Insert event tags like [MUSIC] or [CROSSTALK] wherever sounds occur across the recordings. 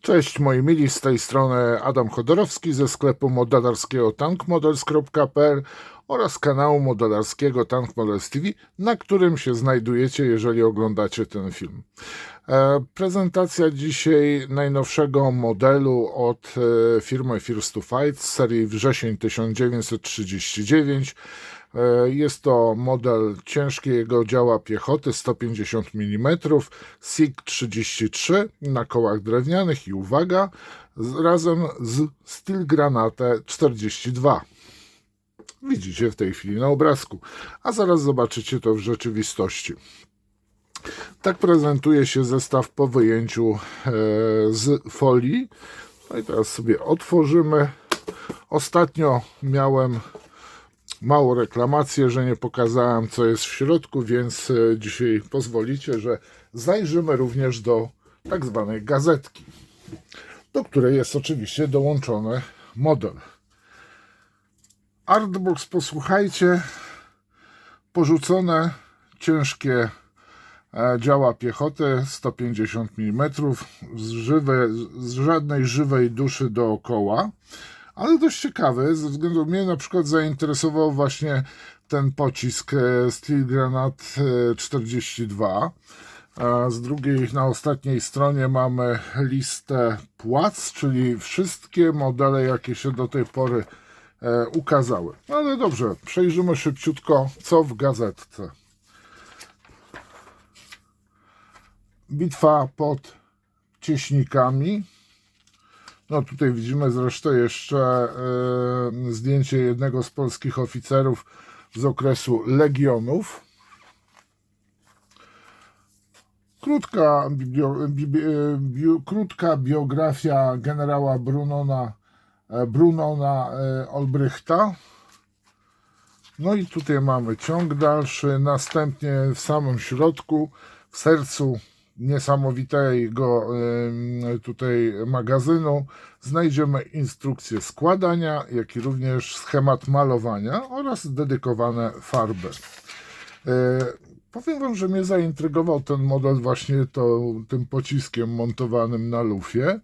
Cześć moi mili, z tej strony Adam Chodorowski ze sklepu modelarskiego tankmodels.pl oraz kanału modelarskiego Tank Models TV, na którym się znajdujecie, jeżeli oglądacie ten film. E, prezentacja dzisiaj najnowszego modelu od e, firmy First to Fight z serii wrzesień 1939. E, Jest to model ciężkiego działa piechoty 150 mm, SIG 33 na kołach drewnianych i uwaga, razem z Steel Granate 42. Widzicie w tej chwili na obrazku, a zaraz zobaczycie to w rzeczywistości. Tak prezentuje się zestaw po wyjęciu e, z folii. No i teraz sobie otworzymy. Ostatnio miałem mało reklamację, że nie pokazałem, co jest w środku, więc e, dzisiaj pozwolicie, że zajrzymy również do tak zwanej gazetki, do której jest oczywiście dołączony model. Artbox, posłuchajcie, porzucone ciężkie e, działa piechoty 150 mm, z, żywe, z żadnej żywej duszy dookoła ale dość ciekawy, ze względu mnie na przykład zainteresował właśnie ten pocisk e, Steel Granat e, 42. A z drugiej, na ostatniej stronie mamy listę płac, czyli wszystkie modele, jakie się do tej pory e, ukazały. Ale dobrze, przejrzymy szybciutko, co w gazetce. Bitwa pod cieśnikami. No tutaj widzimy zresztą jeszcze e, zdjęcie jednego z polskich oficerów z okresu Legionów. Krótka, bio, bi, bi, bio, krótka biografia generała Brunona, e, Brunona e, Olbrychta. No i tutaj mamy ciąg dalszy, następnie w samym środku, w sercu niesamowitego tutaj magazynu znajdziemy instrukcję składania, jak i również schemat malowania oraz dedykowane farby. E, Powiem Wam, że mnie zaintrygował ten model właśnie to, tym pociskiem montowanym na lufie.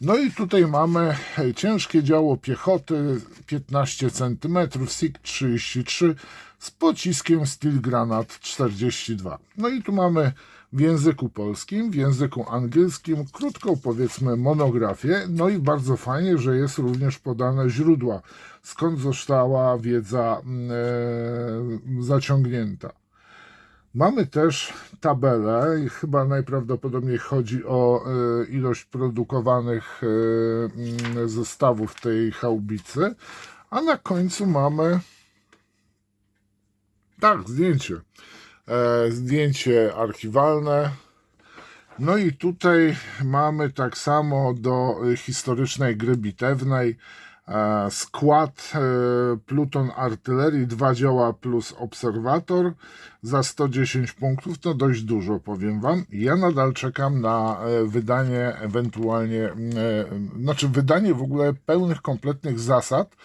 No i tutaj mamy ciężkie działo piechoty 15 cm, SIG 33 z pociskiem Steel Granat 42. No i tu mamy w języku polskim, w języku angielskim krótką powiedzmy monografię. No i bardzo fajnie, że jest również podane źródła, skąd została wiedza e, zaciągnięta. Mamy też tabelę chyba najprawdopodobniej chodzi o e, ilość produkowanych e, mm, zestawów tej chałbicy, a na końcu mamy tak, zdjęcie. E, zdjęcie archiwalne. No i tutaj mamy tak samo do e, historycznej gry bitewnej e, skład pluton artylerii, dwa działa plus obserwator za 110 punktów, to dość dużo powiem Wam. Ja nadal czekam na wydanie ewentualnie, znaczy wydanie w ogóle pełnych, kompletnych zasad,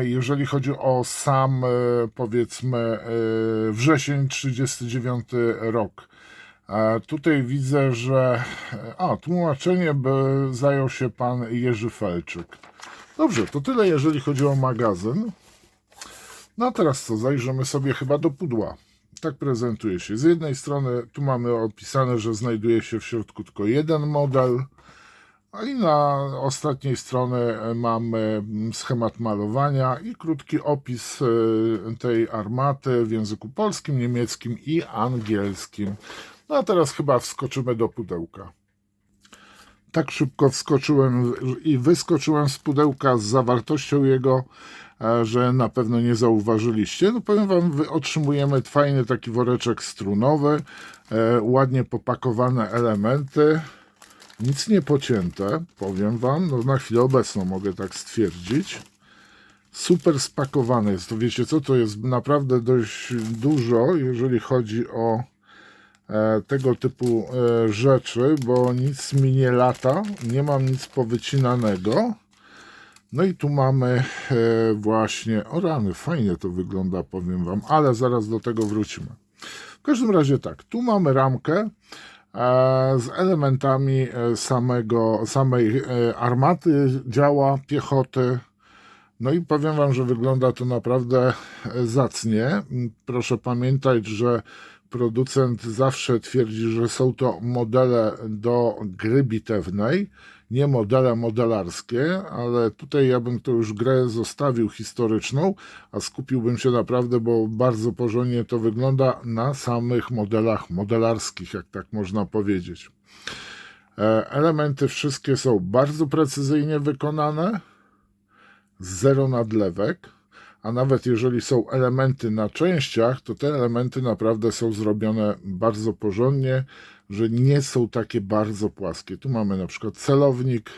jeżeli chodzi o sam, e, powiedzmy, e, wrzesień 39 rok. Tutaj widzę, że. A, tłumaczenie by zajął się pan Jerzy Felczyk. Dobrze, to tyle, jeżeli chodzi o magazyn. No a teraz co? Zajrzymy sobie chyba do pudła. Tak prezentuje się. Z jednej strony tu mamy opisane, że znajduje się w środku tylko jeden model. A i na ostatniej stronie mamy schemat malowania i krótki opis e, tej armaty w języku polskim, niemieckim i angielskim. No a teraz chyba wskoczymy do pudełka. Tak szybko wskoczyłem i wyskoczyłem z pudełka z zawartością jego, e, że na pewno nie zauważyliście. No powiem wam, otrzymujemy fajny taki woreczek strunowy, e, ładnie popakowane elementy. Nic nie pocięte, powiem Wam, no na chwilę obecną mogę tak stwierdzić. Super spakowane jest, to wiecie co, to jest naprawdę dość dużo, jeżeli chodzi o e, tego typu e, rzeczy, bo nic mi nie lata, nie mam nic powycinanego. No i tu mamy e, właśnie, o rany, fajnie to wygląda, powiem Wam, ale zaraz do tego wrócimy. W każdym razie tak, tu mamy ramkę, z elementami e, samego, samej e, armaty działa piechoty. No i powiem Wam, że wygląda to naprawdę e, zacnie. Proszę pamiętać, że producent zawsze twierdzi, że są to modele do gry bitewnej, nie modele modelarskie, ale tutaj ja bym to już grę zostawił historyczną, a skupiłbym się naprawdę, bo bardzo porządnie to wygląda na samych modelach modelarskich, jak tak można powiedzieć. E, Elementy wszystkie są bardzo precyzyjnie wykonane, zero nadlewek, a nawet jeżeli są elementy na częściach, to te elementy naprawdę są zrobione bardzo porządnie, że nie są takie bardzo płaskie. Tu mamy na przykład celownik.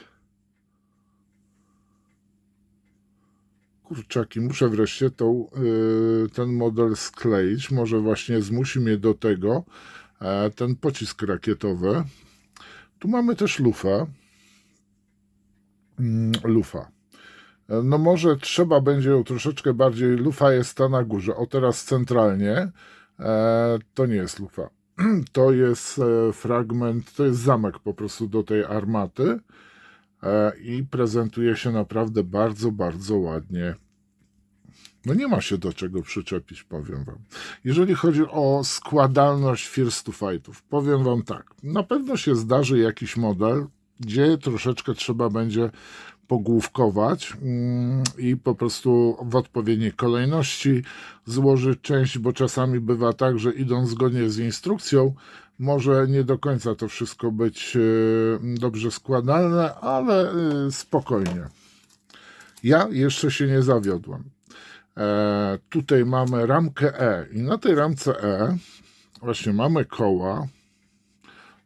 Kurczaki, muszę wreszcie tą, yy, ten model skleić. Może właśnie zmusi mnie do tego e, ten pocisk rakietowy. Tu mamy też lufę. Mm, lufa. E, No może trzeba będzie ją troszeczkę bardziej. Lufa jest ta na górze. O teraz centralnie. E, to nie jest lufa. [CLEARS THROAT] To jest e, fragment, to jest zamek po prostu do tej armaty. E, I prezentuje się naprawdę bardzo, bardzo ładnie. No nie ma się do czego przyczepić, powiem wam. Jeżeli chodzi o składalność First to Fightów, powiem wam tak. Na pewno się zdarzy jakiś model, gdzie troszeczkę trzeba będzie pogłówkować mm, i po prostu w odpowiedniej kolejności złożyć część, bo czasami bywa tak, że idąc zgodnie z instrukcją, może nie do końca to wszystko być e, dobrze składalne, ale e, spokojnie. Ja jeszcze się nie zawiodłem. E, tutaj mamy ramkę E i na tej ramce E właśnie mamy koła.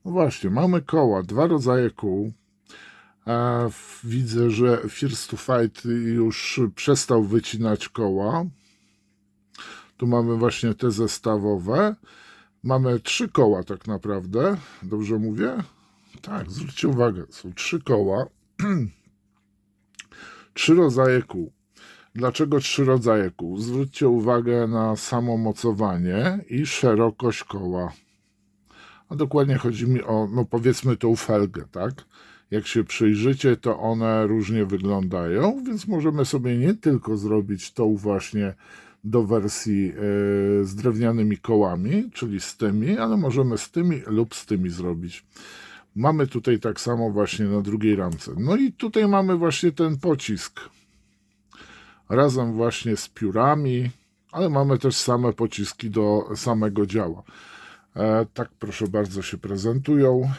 No właśnie, mamy koła, dwa rodzaje kół. Widzę, że First to Fight już przestał wycinać koła. Tu mamy właśnie te zestawowe. Mamy trzy koła tak naprawdę. Dobrze mówię? Tak, zwróćcie uwagę, są trzy koła. [CLEARS THROAT] trzy rodzaje kół. Dlaczego trzy rodzaje kół? Zwróćcie uwagę na samo mocowanie i szerokość koła. A dokładnie chodzi mi o, no powiedzmy tą felgę, tak? Jak się przyjrzycie, to one różnie wyglądają, więc możemy sobie nie tylko zrobić tą właśnie do wersji e, z drewnianymi kołami, czyli z tymi, ale możemy z tymi lub z tymi zrobić. Mamy tutaj tak samo właśnie na drugiej ramce. No i tutaj mamy właśnie ten pocisk razem właśnie z piórami, ale mamy też same pociski do samego działa. E, tak, proszę bardzo, się prezentują.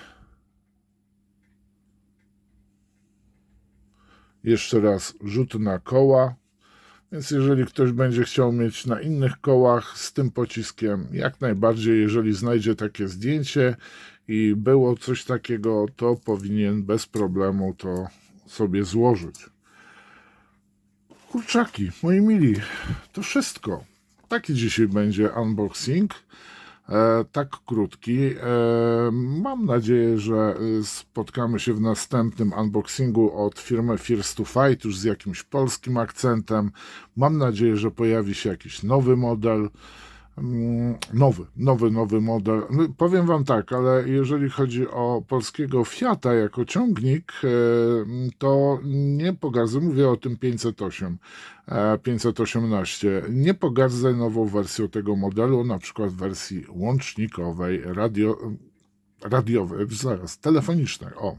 Jeszcze raz rzut na koła. Więc jeżeli ktoś będzie chciał mieć na innych kołach z tym pociskiem, jak najbardziej, jeżeli znajdzie takie zdjęcie i było coś takiego, to powinien bez problemu to sobie złożyć. Kurczaki, moi mili, to wszystko. Taki dzisiaj będzie unboxing. E, tak krótki. E, mam nadzieję, że e, spotkamy się w następnym unboxingu od firmy First to Fight, już z jakimś polskim akcentem. Mam nadzieję, że pojawi się jakiś nowy model. Mm, Nowy, nowy, nowy model. No, powiem Wam tak, ale jeżeli chodzi o polskiego Fiata jako ciągnik, e, to nie pogardzę, mówię o tym 508, e, 518, nie pogardzę nową wersją tego modelu, na przykład wersji łącznikowej, radio, radiowej, zaraz, telefonicznej, o.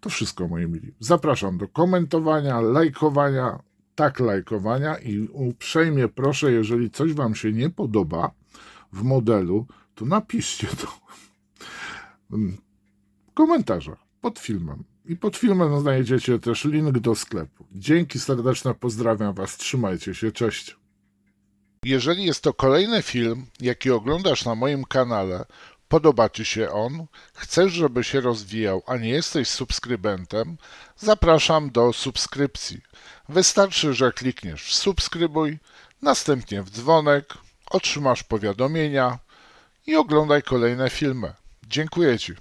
To wszystko, moi mili. Zapraszam do komentowania, lajkowania, tak lajkowania i uprzejmie proszę, jeżeli coś Wam się nie podoba w modelu, to napiszcie to [LAUGHS] w komentarzach pod filmem. I pod filmem znajdziecie też link do sklepu. Dzięki serdeczne, pozdrawiam Was, trzymajcie się, cześć. Jeżeli jest to kolejny film, jaki oglądasz na moim kanale, podoba Ci się on, chcesz, żeby się rozwijał, a nie jesteś subskrybentem, zapraszam do subskrypcji. Wystarczy, że klikniesz w subskrybuj, następnie w dzwonek, otrzymasz powiadomienia i oglądaj kolejne filmy. Dziękuję Ci.